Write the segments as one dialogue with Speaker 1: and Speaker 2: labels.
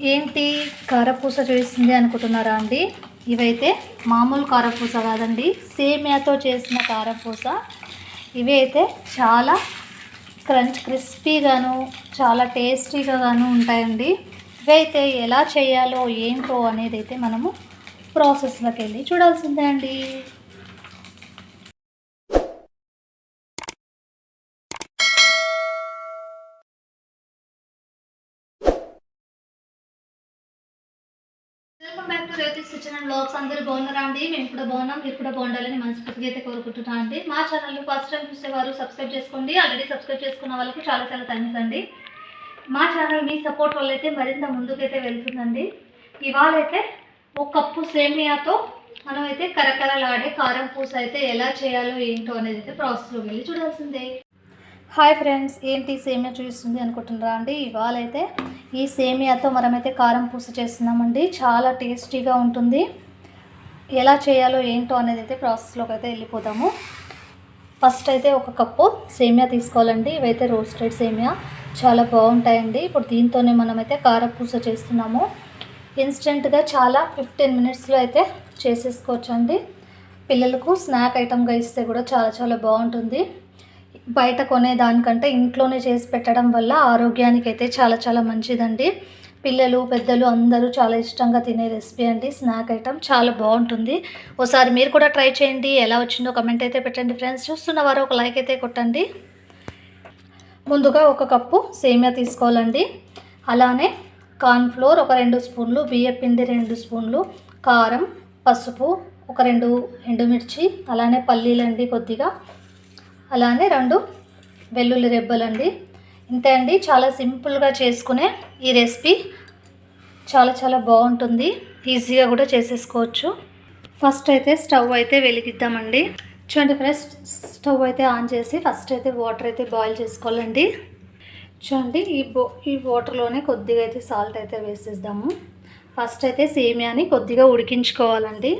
Speaker 1: ఏంటి కారపూస చేసింది అనుకుంటున్నారా అండి? ఇవైతే మామూలు కారపూస కాదండి. సేమియాతో చేసిన కారపూస. ఇవి అయితే చాలా క్రంచ్ క్రిస్పీగాను చాలా టేస్టీగా గాను ఉంటాయండి. ఇవైతే ఎలా చేయాలో ఏంటో అనేది అయితే మనము ప్రాసెస్లోకి వెళ్ళి చూడాల్సిందే అండి. Welcome back to Revathi's kitchen and blogs అందరూ బాగున్నారా అండి? మేము కూడా బాగున్నాం. మీరు కూడా బాగుండాలని మనస్ఫూర్తిగా అయితే కోరుకుంటున్నాం అండి. మా ఛానల్ ఫస్ట్ టైం చూసేవారు సబ్స్క్రైబ్ చేసుకోండి. ఆల్రెడీ సబ్స్క్రైబ్ చేసుకున్న వాళ్ళకి చాలా చాలా థ్యాంక్స్ అండి. మా ఛానల్ మీ సపోర్ట్ వల్ల అయితే మరింత ముందుకైతే వెళ్తుందండి. ఇవాళ అయితే ఒక కప్పు సేమియాతో మనం అయితే కరకరలాడే కారం పూస అయితే ఎలా చేయాలో ఏంటో అనేది అయితే ప్రాసెస్లో వెళ్ళి చూడాల్సిందే. హాయ్ ఫ్రెండ్స్ ఏంటి సేమియా చూపిస్తుంది అనుకుంటున్నారా అండి? ఇవాళ అయితే ఈ సేమియాతో మనమైతే కారం పూస చేస్తున్నామండి. చాలా టేస్టీగా ఉంటుంది. ఎలా చేయాలో ఏంటో అనేది అయితే ప్రాసెస్లోకి అయితే వెళ్ళిపోతాము ఫస్ట్ అయితే ఒక కప్పు సేమియా తీసుకోవాలండి. ఇవైతే రోస్టెడ్ సేమియా. చాలా బాగుంటాయండి. ఇప్పుడు దీంతోనే మనమైతే కారపూస చేస్తున్నాము. ఇన్స్టెంట్గా చాలా ఫిఫ్టీన్ మినిట్స్లో అయితే చేసేసుకోవచ్చండి. పిల్లలకు స్నాక్ ఐటమ్గా ఇస్తే కూడా చాలా చాలా బాగుంటుంది. బయట కొనేదానికంటే ఇంట్లోనే చేసి పెట్టడం వల్ల ఆరోగ్యానికి అయితే చాలా చాలా మంచిదండి. పిల్లలు పెద్దలు అందరూ చాలా ఇష్టంగా తినే రెసిపీ అండి. స్నాక్ ఐటమ్ చాలా బాగుంటుంది. ఒకసారి మీరు కూడా ట్రై చేయండి. ఎలా వచ్చిందో కమెంట్ అయితే పెట్టండి ఫ్రెండ్స్. చూస్తున్న వారు ఒక లైక్ అయితే కొట్టండి. ముందుగా ఒక కప్పు సేమియా తీసుకోవాలండి. అలానే కార్న్ఫ్లోర్ ఒక రెండు స్పూన్లు బియ్య పిండి రెండు స్పూన్లు కారం పసుపు ఒక రెండు ఎండుమిర్చి అలానే పల్లీలండి కొద్దిగా. అలానే రెండు వెల్లుల్లి రెబ్బలండి. ఇంతే అండి చాలా సింపుల్గా చేసుకునే ఈ రెసిపీ. చాలా చాలా బాగుంటుంది. ఈజీగా కూడా చేసేసుకోవచ్చు. ఫస్ట్ అయితే స్టవ్ అయితే వెలిగిద్దామండి. చూడండి ఫ్రెండ్స్ స్టవ్ అయితే ఆన్ చేసి ఫస్ట్ అయితే వాటర్ అయితే బాయిల్ చేసుకోవాలండి. చూడండి ఈ బో ఈ వాటర్లోనే కొద్దిగా అయితే సాల్ట్ అయితే వేసేద్దాము. ఫస్ట్ అయితే సేమియాని కొద్దిగా ఉడికించుకోవాలండి.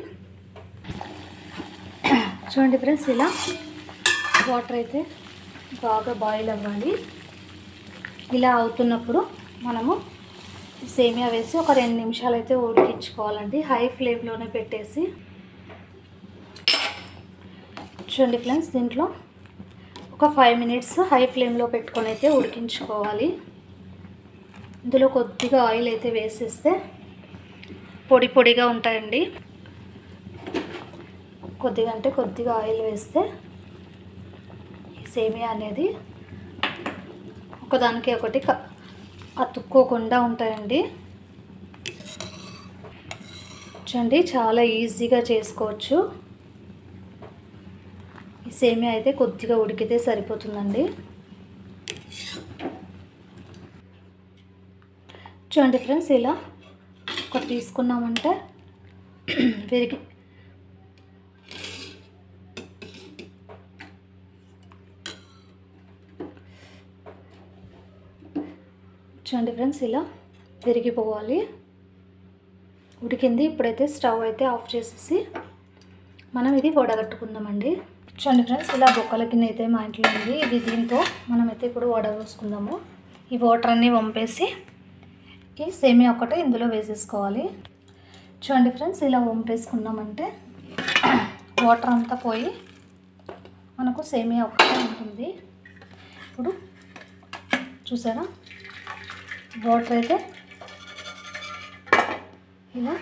Speaker 1: చూడండి ఫ్రెండ్స్ ఇలా వాటర్ అయితే బాగా బాయిల్ అవ్వాలి. ఇలా అవుతున్నప్పుడు మనము సేమియా వేసి ఒక రెండు నిమిషాలు అయితే ఉడికించుకోవాలండి. హై ఫ్లేమ్లోనే పెట్టేసి. చూడండి ఫ్రెండ్స్ దీంట్లో ఒక ఫైవ్ మినిట్స్ హై ఫ్లేమ్లో పెట్టుకొని అయితే ఉడికించుకోవాలి. ఇందులో కొద్దిగా ఆయిల్ అయితే వేసేస్తే పొడి పొడిగా ఉంటాయండి. కొద్దిగా అంటే కొద్దిగా ఆయిల్ వేస్తే సేమియా అనేది ఒకదానికి ఒకటి అతుక్కోకుండా ఉంటాయండి. చూడండి చాలా ఈజీగా చేసుకోవచ్చు. ఈ సేమియా అయితే కొద్దిగా ఉడికితే సరిపోతుందండి. చూడండి ఫ్రెండ్స్ ఇలా ఒకటి తీసుకున్నామంటే విరిగి చూడండి ఫ్రెండ్స్ ఇలా విరిగిపోవాలి. ఉడికింది. ఇప్పుడైతే స్టవ్ అయితే ఆఫ్ చేసేసి మనం ఇది వడగట్టుకుందామండి. చూడండి ఫ్రెండ్స్ ఇలా బొక్కల కింద అయితే మా ఇంట్లో ఉంది. ఇది దీంతో మనమైతే ఇప్పుడు వడగోసుకుందాము ఈ వాటర్ అన్నీ వంపేసి ఈ సేమియా ఒకటే ఇందులో వేసేసుకోవాలి. చూడండి ఫ్రెండ్స్ ఇలా వంపేసుకున్నామంటే వాటర్ అంతా పోయి మనకు సేమియా ఒకటే ఉంటుంది. ఇప్పుడు చూసారా? వాటర్ అయితే ఇలా.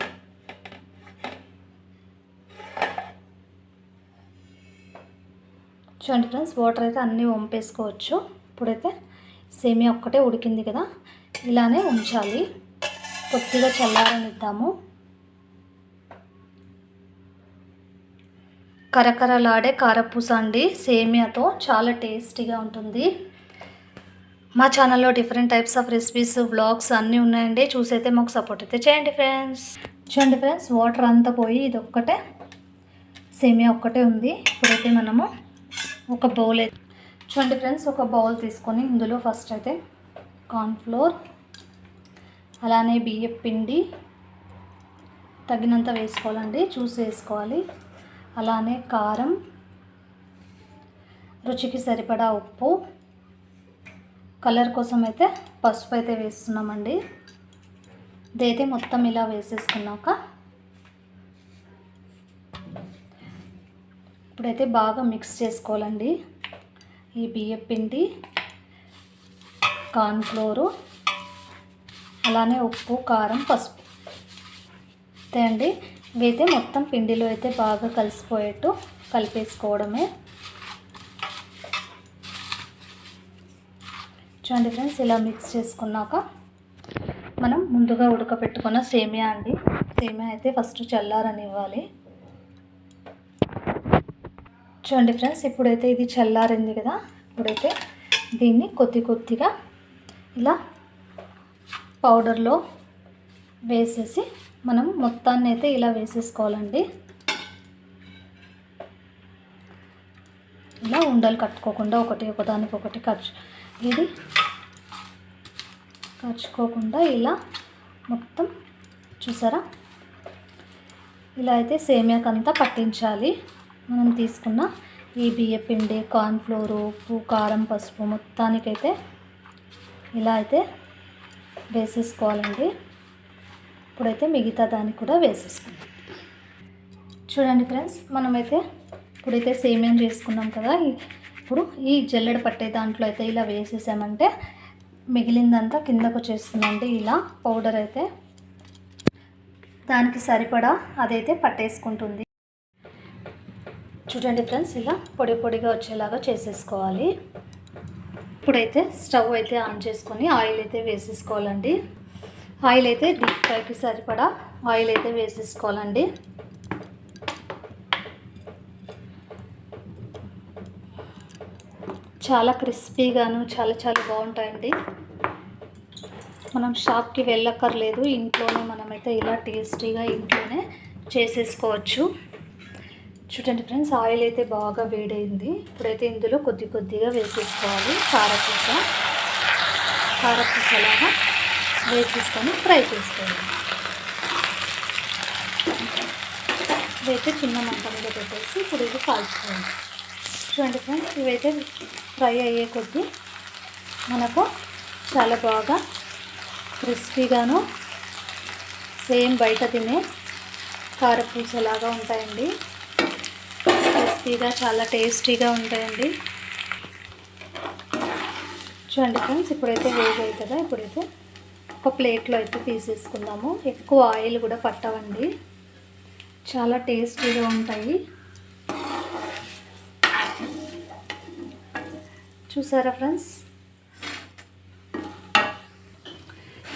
Speaker 1: చూడండి ఫ్రెండ్స్ వాటర్ అయితే అన్నీ వంపేసుకోవచ్చు. ఇప్పుడైతే సేమియా ఒక్కటే ఉడికింది కదా ఇలానే ఉంచాలి. కొద్దిగా చల్లారనిద్దాము. కరకరలాడే కారపూస అండి సేమియాతో. చాలా టేస్టీగా ఉంటుంది. మా ఛానల్లో different types of recipes vlogs అన్నీ ఉన్నాయండి. చూసైతే మాకు సపోర్ట్ అయితే చేయండి ఫ్రెండ్స్ చూడండి ఫ్రెండ్స్ వాటర్ అంతా పోయి ఇది ఒక్కటే సేమియా ఒక్కటే ఉంది. ఇప్పుడైతే మనము ఒక బౌల్ అయితే చూడండి ఫ్రెండ్స్ ఒక బౌల్ తీసుకొని ఇందులో ఫస్ట్ అయితే కార్న్ఫ్లోర్ అలానే బియ్యం పిండి తగినంత వేసుకోవాలండి. చూసి వేసుకోవాలి. అలానే కారం రుచికి సరిపడా ఉప్పు కలర్ కోసం అయితే పసుపు అయితే వేస్తున్నామండి. ఇదైతే మొత్తం ఇలా వేసేసుకున్నాక ఇప్పుడైతే బాగా మిక్స్ చేసుకోవాలండి. ఈ బియ్యం పిండి కార్న్ఫ్లోరు అలానే ఉప్పు కారం పసుపు. అంతే అండి. ఇవైతే మొత్తం పిండిలో అయితే బాగా కలిసిపోయేట్టు కలిపేసుకోవడమే. చూడండి ఫ్రెండ్స్ ఇలా మిక్స్ చేసుకున్నాక మనం ముందుగా ఉడకపెట్టుకున్న సేమియా అండి. సేమియా అయితే ఫస్ట్ చల్లారనివ్వాలి. చూడండి ఫ్రెండ్స్ ఇప్పుడైతే ఇది చల్లారింది కదా ఇప్పుడైతే దీన్ని కొద్ది కొద్దిగా ఇలా పౌడర్లో వేసేసి మనం మొత్తాన్ని అయితే ఇలా వేసేసుకోవాలండి. ఇలా ఉండలు కట్టుకోకుండా ఒకటి ఒకదానికి ఒకటి కట్ ఇది ఖర్చుకోకుండా ఇలా మొత్తం చూసారా? ఇలా అయితే సేమియాకంతా పట్టించాలి. మనం తీసుకున్న ఈ బియ్య పిండి కార్న్ఫ్లోరు ఉప్పు కారం పసుపు మొత్తానికైతే ఇలా అయితే వేసేసుకోవాలండి. ఇప్పుడైతే మిగతా దాన్ని కూడా వేసేసుకుందాం. చూడండి ఫ్రెండ్స్ మనమైతే ఇప్పుడైతే సేమియం చేసుకున్నాం కదా ఇప్పుడు ఈ జల్లెడ పట్టే దాంట్లో అయితే ఇలా వేసేసామంటే మిగిలిందంతా కిందకు వచ్చేస్తుందండి. ఇలా పౌడర్ అయితే దానికి సరిపడా అదైతే పట్టేసుకుంటుంది. చూడండి ఫ్రెండ్స్ ఇలా పొడి పొడిగా వచ్చేలాగా చేసేసుకోవాలి. ఇప్పుడైతే స్టవ్ అయితే ఆన్ చేసుకొని ఆయిల్ అయితే వేసేసుకోవాలండి. ఆయిల్ అయితే డీప్ ఫ్రైకి సరిపడా ఆయిల్ అయితే వేసేసుకోవాలండి. చాలా క్రిస్పీగాను చాలా చాలా బాగుంటాయండి. మనం షాప్కి వెళ్ళక్కర్లేదు ఇంట్లోనే మనమైతే ఇలా టేస్టీగా ఇంట్లోనే చేసేసుకోవచ్చు. చూడండి ఫ్రెండ్స్ ఆయిల్ అయితే బాగా వేడైంది. ఇప్పుడైతే ఇందులో కొద్ది కొద్దిగా వేసేసుకోవాలి. కారపూస కారపూసలాగా వేసేసుకొని ఫ్రై చేసుకోవాలి. ఇదైతే చిన్న మంట మీద పెట్టేసి ఇప్పుడు ఇది కాల్చుకోవాలి. చూడండి ఫ్రెండ్స్ ఇవైతే ఫ్రై అయ్యే కొద్దీ మనకు చాలా బాగా క్రిస్పీగాను సేమ్ బయట తినే కారపూసలాగా ఉంటాయండి. క్రిస్పీగా చాలా టేస్టీగా ఉంటాయండి. చూడండి ఫ్రెండ్స్ ఇప్పుడైతే వేగాయి కదా ఇప్పుడైతే ఒక ప్లేట్లో అయితే తీసేసుకుందాము. ఎక్కువ ఆయిల్ కూడా పట్టవండి. చాలా టేస్టీగా ఉంటాయి. చూసారా ఫ్రెండ్స్?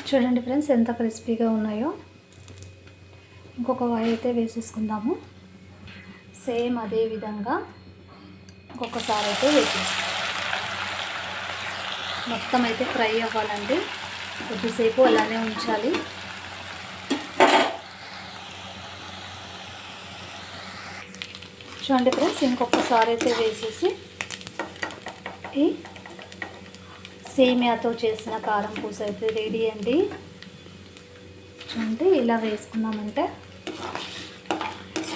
Speaker 1: చూడండి ఫ్రెండ్స్ ఎంత క్రిస్పీగా ఉన్నాయో. ఇంకొక వాయి అయితే వేసేసుకుందాము. సేమ్ అదే విధంగా ఇంకొకసారి అయితే వేసేసుకుందాం మొత్తం అయితే ఫ్రై అవ్వాలండి. కొద్దిసేపు అలానే ఉంచాలి. చూడండి ఫ్రెండ్స్ ఇంకొకసారి అయితే వేసేసి ఈ సేమియాతో చేసిన కారం పూస అయితే రెడీ అండి. చూడండి ఇలా వేసుకున్నామంటే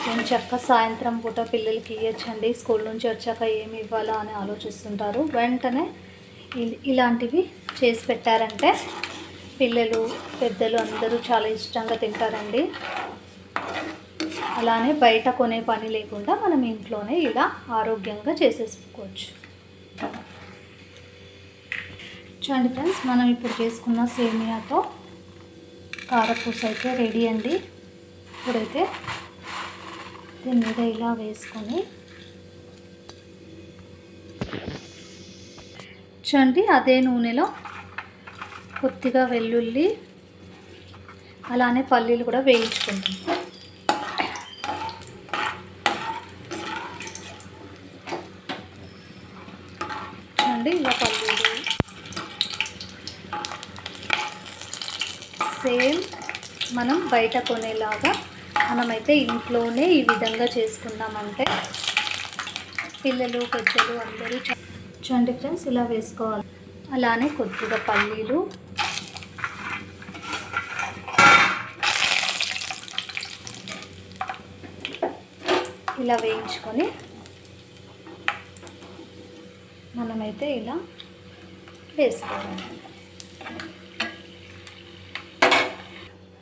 Speaker 1: నేను చక్క సాయంత్రం పూట పిల్లలకి ఇవ్వచ్చండి స్కూల్ నుంచి వచ్చాక ఏమి ఇవ్వాలా అని ఆలోచిస్తుంటారు. వెంటనే ఇలాంటివి చేసి పెట్టారంటే పిల్లలు పెద్దలు అందరూ చాలా ఇష్టంగా తింటారండి. అలానే బయట కొనే పని లేకుండా మనం ఇంట్లోనే ఇలా ఆరోగ్యంగా చేసేసుకోవచ్చు. చూడండి ఫ్రెండ్స్ మనం ఇప్పుడు చేసుకున్న సేమియాతో కారపూస అయితే రెడీ అండి. ఇప్పుడైతే దీని మీద ఇలా వేసుకొని చూడండి అదే నూనెలో కొద్దిగా వెల్లుల్లి అలానే పల్లీలు కూడా వేయించుకుంటాం చూడండి ఇలా పల్లీలు సేమ్ మనం బయట కొనేలాగా మనమైతే ఇంట్లోనే ఈ విధంగా చేసుకున్నామంటే పిల్లలు పెద్దలు అందరూ చూడండి ఫ్రెండ్స్ ఇలా వేసుకోవాలి. అలానే కొద్దిగా పల్లీలు. ఇలా వేయించుకొని మనమైతే ఇలా వేసుకోవాలి.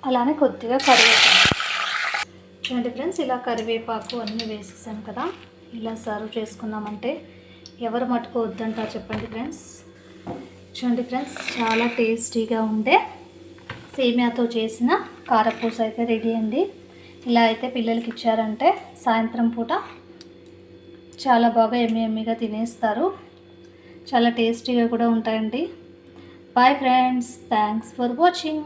Speaker 1: అలానే కొద్దిగా కరివేపాకు. చూడండి ఫ్రెండ్స్ ఇలా కరివేపాకు అన్నీ వేసేసాను కదా ఇలా సర్వ్ చేసుకున్నామంటే ఎవరు మటుకు వద్దంటారు చెప్పండి ఫ్రెండ్స్. చూడండి ఫ్రెండ్స్ చాలా టేస్టీగా ఉండే సేమియాతో చేసిన కారపూస అయితే రెడీ అండి. ఇలా అయితే పిల్లలకి ఇచ్చారంటే సాయంత్రం పూట చాలా బాగా ఎమ్మి ఎమ్మిగా తినేస్తారు. చాలా టేస్టీగా కూడా ఉంటాయండి. Bye friends thanks for watching